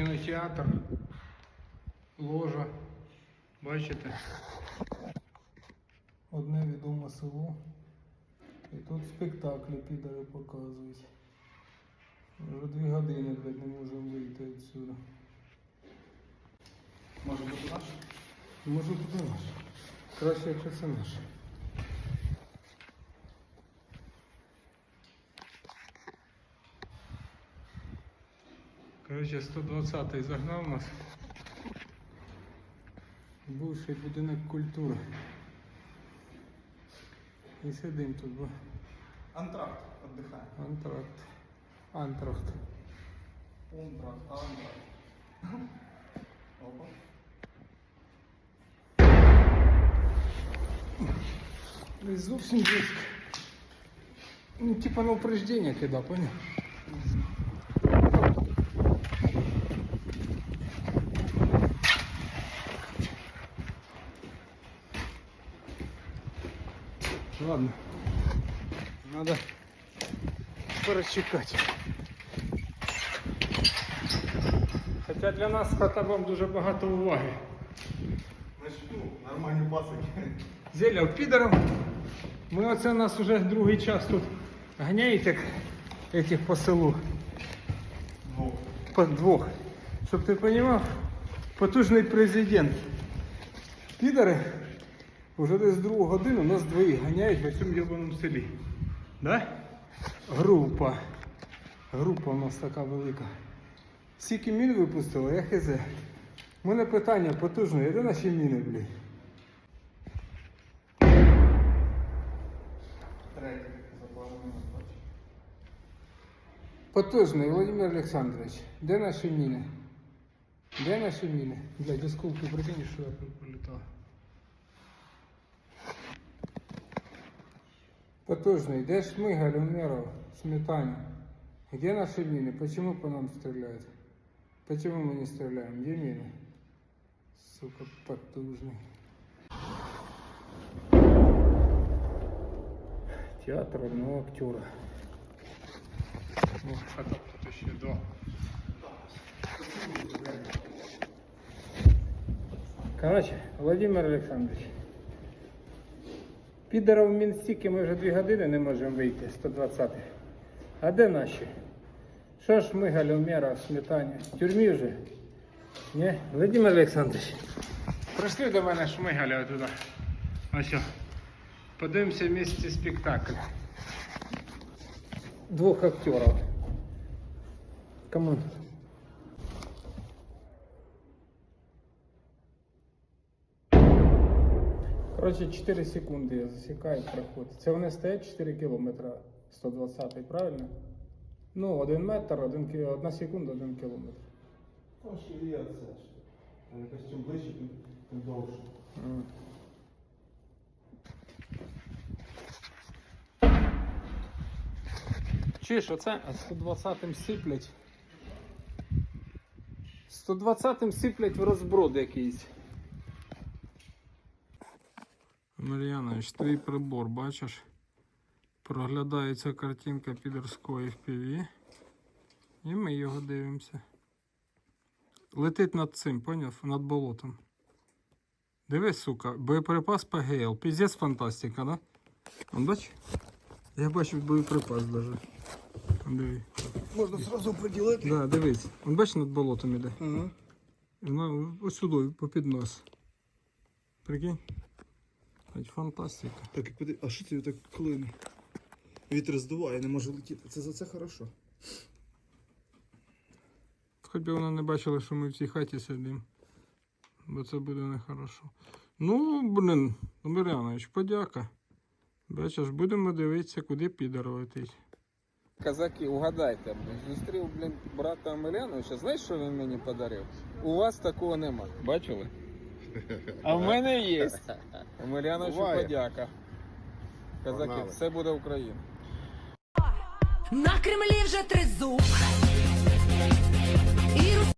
кінотеатр, ложа. Бачите? Одне відоме село. І тут спектаклі підари показують. Вже дві години, блядь, не можемо вийти відсюди. Може бути наш? Може бути наш. Краще, якщо це наш. Коротше, 120-й загнав нас. Бувший будинок культури. І сидим тут, бо Антракт. Отдихає. антракт. Антракт. Антракт. Антракт. Опа. Десь зовсім близько. Ну, типа на упреждение кидав, понял? Ладно. Надо перечекати. Хоча для нас хатабам дуже багато уваги. Значить, ну, нормальні пасики. Зеля підером. Ми оце нас уже другий час тут ганяють як этих по селу. Ну, По двох. Щоб ти розумів, потужний президент. Підери Вже десь другу годину нас двоїх ганяють в цьому йобаному селі. Да? Група. Група у нас така велика. Скільки мін випустили, я хз. У мене питання потужне, де наші міни, блін? третій запланований бачу. Потужний Володимир Олександрович, де наші міни? Де наші міни? Блядь, осколки прикинь, що я тут прилітав. Потужний, де Шмигаль, Умеров, Сметаня? Где наши мины? Почему по нам стреляют? Почему мы не стреляем? Где мины? Сука, потужный. Театр одного актера. О, а там тут ще два. Короче, Владимир Олександрович. Підеров в Мінстіки ми вже дві години не можемо вийти, 120 А де наші? Що ж ми, Галюмера, сметані? В тюрмі вже? Ні? Владимир Олександрович. Прийшли до мене шмигаля туди. Ось. Подивимося в місті спектакль. Двох актерів. Камон. Коротше, 4 секунди я засікаю проход. Це вони стоять 4 кілометри 120 правильно? Ну, 1 метр, 1, 1 секунда, 1 кілометр. Там ще є це. Якось чим ближче, тим довше. М. Чуєш, оце 120-м сиплять. 120-м сиплять в розброд якийсь. Мар'янович, твій прибор, бачиш? Проглядається картинка підерської FPV. І ми його дивимося. Летить над цим, поняв? Над болотом. Дивись, сука, боєприпас ПГЛ. Піздець фантастика, да? Он бач? Я бачу боєприпас даже. Диви. Можна зразу приділити. Да, дивись. Он бач над болотом іде. Ага. Ось сюди, попід нос. Прикинь? Фантастика. Так, і поди- а що це так клине? Вітер здуває, не може летіти. Це за це хорошо. Хоч би вони не бачили, що ми в цій хаті сидимо. Бо це буде нехорошо. Ну, блін, Мирянович, подяка. Бачиш, будемо дивитися, куди підер летить. Казаки, угадайте, зустрів, блін, брата Омеляновича, знаєш, що він мені подарив? У вас такого нема. Бачили? А в мене є. Омеляновичу Буває. подяка. Казаки, Погнали. все буде Україна. На Кремлі вже тризуб,